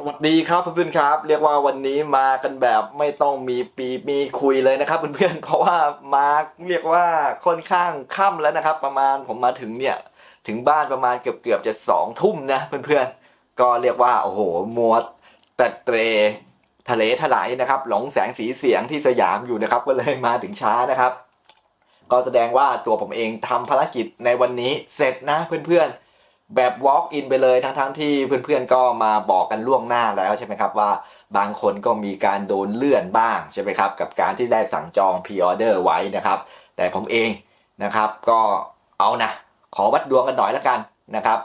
สวัสดีครับเพื่อนๆครับ เรียกว่าวันนี้มากันแบบไม่ต้องมีปีมีคุยเลยนะครับเพื่อนๆเพราะว่ามาเรียกว่าค่อนข้างค่ำแล้วนะครับ ประมาณผมมาถึงเนี่ยถึงบ้านประมาณเกือบเกือบจะสองทุ่มนะเพื่อนๆก็เรียกว่าโอ้โหมัวแต่เตรทะเลถลายนะครับ หลงแสงสีเสียงที่สยามอยู่นะครับ ก็เลยมาถึงช้านะครับ ก็แสดงว่าตัวผมเองทำภารกิจในวันนี้เสร็จนะเพื่อนๆ แบบ walk in ไปเลยทั้งๆที่เพื่อนๆก็มาบอกกันล่วงหน้าแล้วใช่ไหมครับว่าบางคนก็มีการโดนเลื่อนบ้างใช่ไหมครับกับการที่ได้สั่งจอง pre order ไว้นะครับ แต่ผมเองนะครับก็เอานะ ขอวัดดวงกันหน่อยละกันนะครับ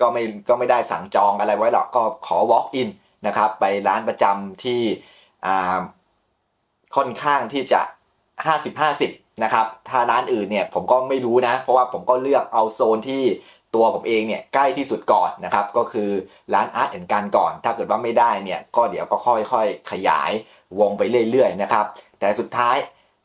ก็ไม่ก็ไม่ได้สั่งจองอะไรไว้หรอกก็ขอ walk in นะครับไปร้านประจำที่ค่อนข้างที่จะ 50 50นะครับถ้าร้านอื่นเนี่ยผมก็ไม่รู้นะ เพราะว่าผมก็เลือกเอาโซนที่ ตัวผมเองเนี่ยใกล้ที่สุดก่อนนะครับก็คือร้านอาร์ตแอนการก่อน ถ้าเกิดว่าไม่ได้เนี่ยก็เดี๋ยวก็ค่อยๆ ขยายวงไปเรื่อยๆนะครับแต่สุดท้าย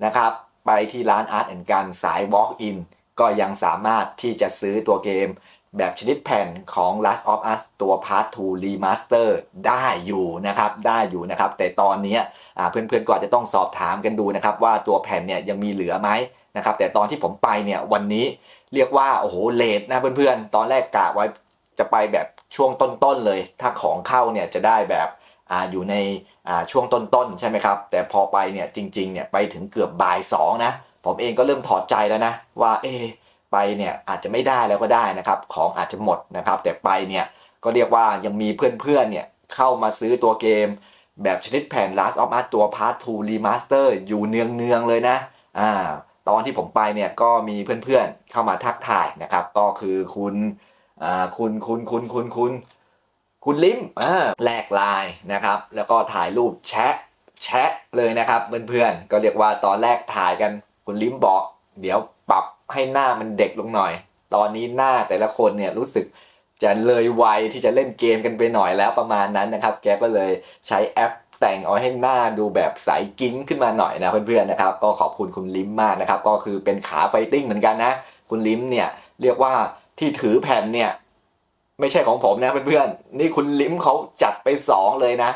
นะครับไปที่ร้านอาร์ตแอนการสาย walk in ก็ยังสามารถที่จะซื้อตัวเกมแบบชนิดแผ่นของ Last of Us ตัว Part 2 Remaster ได้อยู่นะครับ ได้อยู่นะครับ แต่ตอนนี้เพื่อนๆก็อาจจะต้องสอบถามกันดูนะครับ ว่าตัวแผ่นเนี่ยยังมีเหลือไหม นะครับแต่ตอนที่ผมไปเนี่ยวันนี้เรียกว่าโอ้โหเลทนะเพื่อนๆ ตอนแรกกะไว้จะไปแบบช่วงต้นๆเลย ถ้าของเข้าเนี่ยจะได้แบบอ่าอยู่ในอ่าช่วงต้นๆใช่ไหมครับ แต่พอไปเนี่ยจริงๆเนี่ยไปถึงเกือบบ่ายสองนะผมเองก็เริ่มถอดใจแล้วนะว่าเอไปเนี่ยอาจจะไม่ได้แล้วก็ได้นะครับของอาจจะหมดนะครับ แต่ไปเนี่ยก็เรียกว่ายังมีเพื่อนๆเนี่ยเข้ามาซื้อตัวเกม แบบชนิดแผ่น Last of Us ตัว Part 2 Remaster อยู่เนืองๆเลยนะอ่า ตอนที่ผมไปเนี่ยก็มีเพื่อนๆเข้ามาทักทายนะครับ ก็คือคุณอ่าคุณคุณคุณคุณคุณคุณลิมอ่าแลกไลน์นะครับ แล้วก็ถ่ายรูปแชะแชะเลยนะครับเพื่อนๆก็เรียกว่าตอนแรกถ่ายกันคุณลิมบอก เดี๋ยวปรับให้หน้ามันเด็กลงหน่อย ตอนนี้หน้าแต่ละคนเนี่ยรู้สึกจะเลยวัยที่จะเล่นเกมกันไปหน่อยแล้วประมาณนั้นนะครับ แกก็เลยใช้แอป แต่งเอาให้หน้าดูแบบใสกิ้งขึ้นมาหน่อยนะเพื่อนๆนะครับ ก็ขอบคุณคุณลิมมากนะครับ ก็คือเป็นขาไฟติ้งเหมือนกันนะ คุณลิมเนี่ยเรียกว่าที่ถือแผ่นเนี่ยไม่ใช่ของผมนะเพื่อนๆนี่คุณลิมเขาจัดไป 2 เลยนะ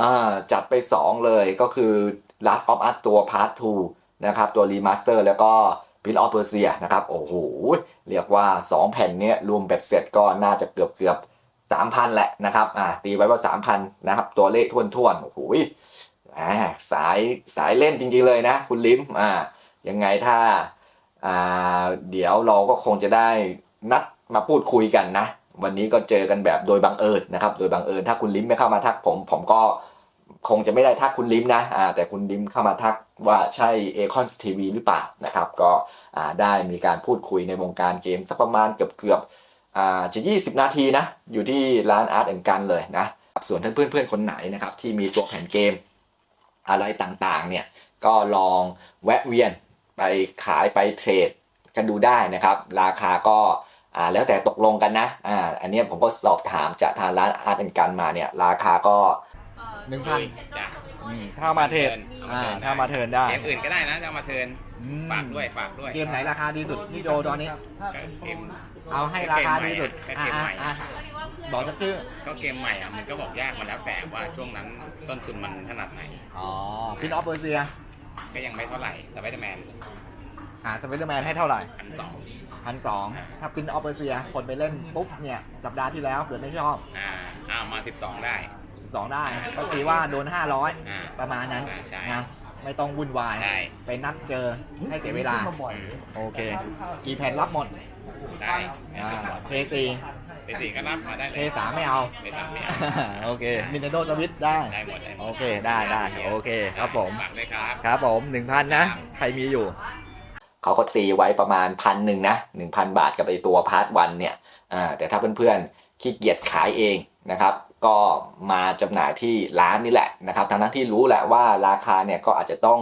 อ่าจัดไป 2 เลยก็คือ Last of Us ตัว Part 2 นะครับตัว Remaster แล้วก็ Prince of Persia นะครับ โอ้โห เรียกว่า 2 แผ่นเนี้ยรวมเบ็ดเสร็จก็น่าจะเกือบเกือบ 3,000แหละนะครับอ่าตีไว้ว่า3,000นนะครับ ตัวเลขท้วนๆโอ้โหสายสายเล่นจริงๆเลยนะ คุณลิมอ่ายังไงถ้าอ่าเดี๋ยวเราก็คงจะได้นัดมาพูดคุยกันนะ วันนี้ก็เจอกันแบบโดยบังเอิญนะครับ โดยบังเอิญถ้าคุณลิมไม่เข้ามาทักผม ผมก็คงจะไม่ได้ทักคุณลิมนะอ่าแต่คุณลิมเข้ามาทักว่าใช่เอคอนสทีวีหรือเปล่านะครับ ก็อ่าได้มีการพูดคุยในวงการเกมสักประมาณเกือบเกือบ จะ20 นาทีนะ อยู่ที่ร้านอาร์ตแอนกันเลยนะ ส่วนท่านเพื่อนๆ คนไหนนะครับ ที่มีตัวแผ่นเกมอะไรต่างๆ เนี่ย ก็ลองแวะเวียนไปขายไปเทรดกันดูได้นะครับ ราคาก็อ่าแล้วแต่ตกลงกันนะอ่าอันนี้ผมก็สอบถามจากทางร้านอาร์ตแอนกันมาเนี่ย ราคาก็หนึ่งพันจ้ะ ถ้ามาเทรดเอามาเทิร์นถ้ามาเทิร์นได้ เกมอื่นก็ได้นะจะเอามาเทิร์นฝากด้วยฝากด้วยเกมไหนราคาดีสุดที่โดตอนนี้ ก็เกมเอาให้ราคาดีสุดก็เกมใหม่อะอะบอกสักชื่อก็เกมใหม่อะมันก็บอกยากมาแล้วแต่ว่าช่วงนั้นต้นทุนมันขนาดไหน อ๋อพินออฟเปอร์เซียก็ยังไม่เท่าไหร่สไปเดอร์แมนหาสไปเดอร์แมนให้เท่าไหร่พันสองพันสองถ้าพินออฟเปอร์เซียคนไปเล่นปุ๊บเนี่ย สัปดาห์ที่แล้วเกิดไม่ชอบ อ่าอ่ามาสิบสองได้ สองได้ ก็ตีว่าโดน อ่า500 ประมาณนั้นอ่าใช่นะไม่ต้องวุ่นวายได้ไปนัดเจอให้เสียเวลาอืมโอเค กี่แผ่นรับหมดได้อ่าเพย์ซีไปสี่ก็รับมาได้เลเพยย์สามไม่เอา ไปสามไม่เอาโอเคมินเทนโดสวิตได้ ได้หมดได้หมดโอเคได้ได้โอเคครับผม ฝากด้วยครับ ครับผมหนึ่งพันนะ ใครมีอยู่ เขาก็ตีไว้ประมาณพันหนึ่งนะหนึ่งพันบาทกับไอตัวพาร์ทวันเนี่ยอ่าแต่ถ้าเพื่อนๆขี้เกียจขายเองนะครับ ก็มาจำหน่ายที่ร้านนี่แหละนะครับทั้งนั้นที่รู้แหละว่าราคาเนี่ยก็อาจจะต้อง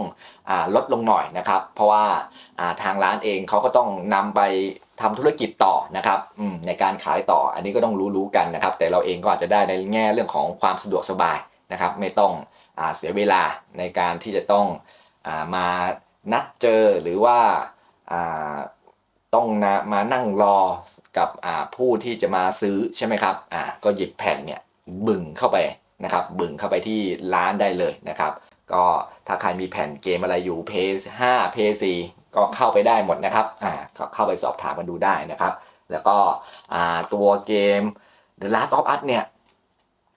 อลดลงหน่อยนะครับ เพราะว่าาทางร้านเองเขาก็ต้องนำไปทำธุรกิจต่อนะครับในการขายต่ออันนี้ก็ต้องรู้ๆกันนะครับ แต่เราเองก็อาจจะได้ในแง่เรื่องของความสะดวกสบายนะครับ ไม่ต้องอเสียเวลาในการที่จะต้องอามานัดเจอหรือว่าาต้องนะมานั่งรอกับผู้ที่จะมาซื้อใช่ไหมครับก็หยิบแผ่นเนี่ย บึ่งเข้าไปนะครับบึ่งเข้าไปที่ร้านได้เลยนะครับ ก็ถ้าใครมีแผ่นเกมอะไรอยู่ p 5 p 4ก็เข้าไปได้หมดนะครับอ่าก็เข้าไปสอบถามกันดูได้นะครับ แล้วก็อ่าตัวเกม The Last of Us เนี่ย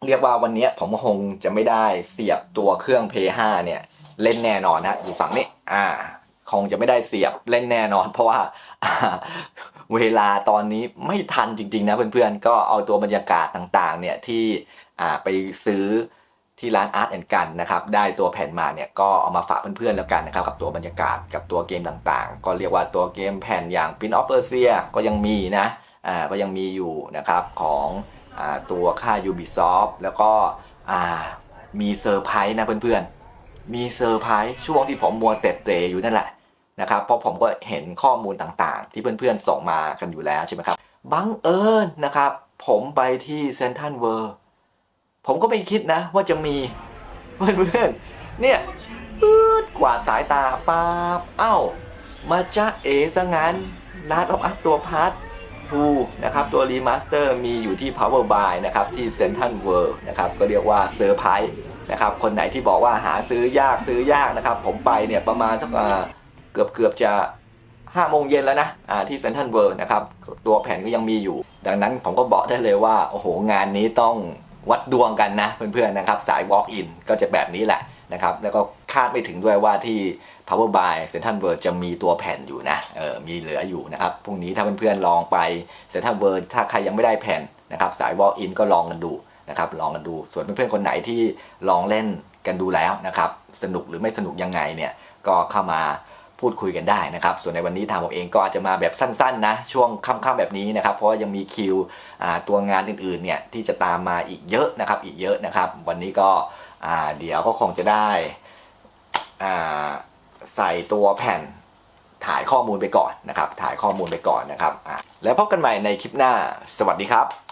เรียกว่าวันนี้ผมคงจะไม่ได้เสียบตัวเครื่อง p 5เนี่ยเล่นแน่นอนนะอยู่ฝั่งนี้อ่าคงจะไม่ได้เสียบเล่นแน่นอน เพราะว่า เวลาตอนนี้ไม่ทันจริงๆนะเพื่อนๆ ก็เอาตัวบรรยากาศต่างๆเนี่ยที่อ่าไปซื้อที่ร้าน Art and Gun นะครับได้ตัวแผ่นมาเนี่ยก็เอามาฝากเพื่อนๆแล้วกันนะครับกับตัวบรรยากาศกับตัวเกมต่างๆ ก็เรียกว่าตัวเกมแผ่นอย่าง Pin of Persia ก็ยังมีนะอ่าก็ยังมีอยู่นะครับของอ่าตัวค่าย Ubisoft แล้วก็อ่ามีเซอร์ไพรส์นะเพื่อนๆ มีเซอร์ไพรส์ช่วงที่ผมมัวเตะเตะอยู่นั่นแหละ นะครับเพราะผมก็เห็นข้อมูลต่างๆ ที่เพื่อนๆส่งมากันอยู่แล้วใช่ไหมครับบังเอิญนะครับผมไปที่เซนทันเวิร์ผมก็ไม่คิดนะว่าจะมีเพื่อนๆเนี่ยปืดกว่าสายตาป๊าบเอ้า มาจ้าเอซะงั้นลาดออฟอัสตัวพาร์ททูนะครับ ตัวรีมาสเตอร์มีอยู่ที่ Power Buy นะครับ ที่เซนทันเวิร์นะครับ ก็เรียกว่าเซอร์ไพรส์นะครับ คนไหนที่บอกว่าหาซื้อยากซื้อยากนะครับ ผมไปเนี่ยประมาณสักอ่า เกือบเกือบจะ5โมงเย็นแล้วนะที่เซนทันเวิร์นะครับ ตัวแผ่นก็ยังมีอยู่ ดังนั้นผมก็บอกได้เลยว่า โอ้โห งานนี้ต้องวัดดวงกันนะ เพื่อนๆนะครับ สาย Walk in ก็จะแบบนี้แหละนะครับ แล้วก็คาดไม่ถึงด้วยว่าที่ Power by Central World จะมีตัวแผ่นอยู่นะ เออ มีเหลืออยู่นะครับ พรุ่งนี้ถ้าเพื่อนๆลองไป Central World ถ้าใครยังไม่ได้แผ่นนะครับ สาย Walk in ก็ลองกันดูนะครับ ลองกันดู ส่วนเพื่อนๆคนไหนที่ลองเล่นกันดูแล้วนะครับ สนุกหรือไม่สนุกยังไงเนี่ย ก็เข้ามา พูดคุยกันได้นะครับ ส่วนในวันนี้ทางผมเองก็อาจจะมาแบบสั้นๆนะ ช่วงค่ำๆแบบนี้นะครับ เพราะว่ายังมีคิวตัวงานอื่นๆเนี่ยที่จะตามมาอีกเยอะนะครับ อีกเยอะนะครับ วันนี้ก็เดี๋ยวก็คงจะได้ใส่ตัวแผ่นถ่ายข้อมูลไปก่อนนะครับ ถ่ายข้อมูลไปก่อนนะครับ แล้วพบกันใหม่ในคลิปหน้า สวัสดีครับ